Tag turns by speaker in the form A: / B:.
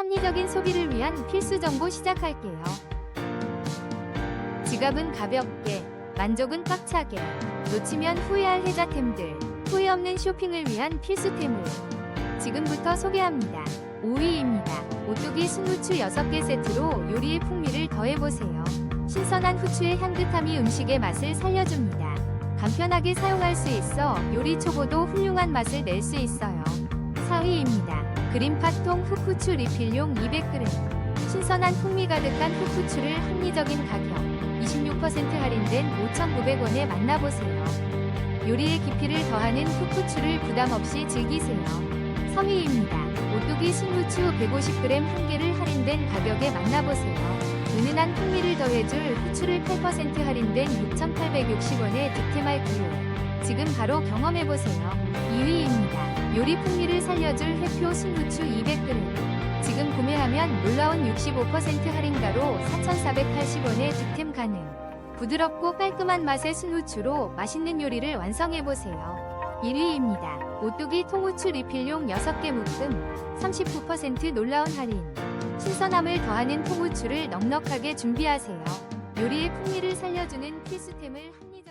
A: 합리적인 소비를 위한 필수 정보 시작할게요. 지갑은 가볍게, 만족은 꽉차게, 놓치면 후회할 혜자템들, 후회 없는 쇼핑을 위한 필수템을 지금부터 소개합니다. 5위입니다. 오뚜기 순후추 6개 세트로 요리의 풍미를 더해보세요. 신선한 후추의 향긋함이 음식의 맛을 살려줍니다. 간편하게 사용할 수 있어 요리 초보도 훌륭한 맛을 낼 수 있어요. 4위입니다. 그린파통 흑후추 리필용 200g. 신선한 풍미 가득한 흑후추를 합리적인 가격 26% 할인된 5,900원에 만나보세요. 요리의 깊이를 더하는 흑후추를 부담 없이 즐기세요. 3위입니다. 오뚜기 순후추 150g 한 개를 할인된 가격에 만나보세요. 은은한 풍미를 더해줄 후추를 8% 할인된 6,860원에 득템할 기회. 지금 바로 경험해보세요. 2위입니다. 요리 풍미를 살려줄 해표 순후추 200g. 지금 구매하면 놀라운 65% 할인가로 4,480원에 득템 가능. 부드럽고 깔끔한 맛의 순후추로 맛있는 요리를 완성해보세요. 1위입니다. 오뚜기 통후추 리필용 6개 묶음 39% 놀라운 할인. 신선함을 더하는 통후추를 넉넉하게 준비하세요. 요리의 풍미를 살려주는 필수템을 합리적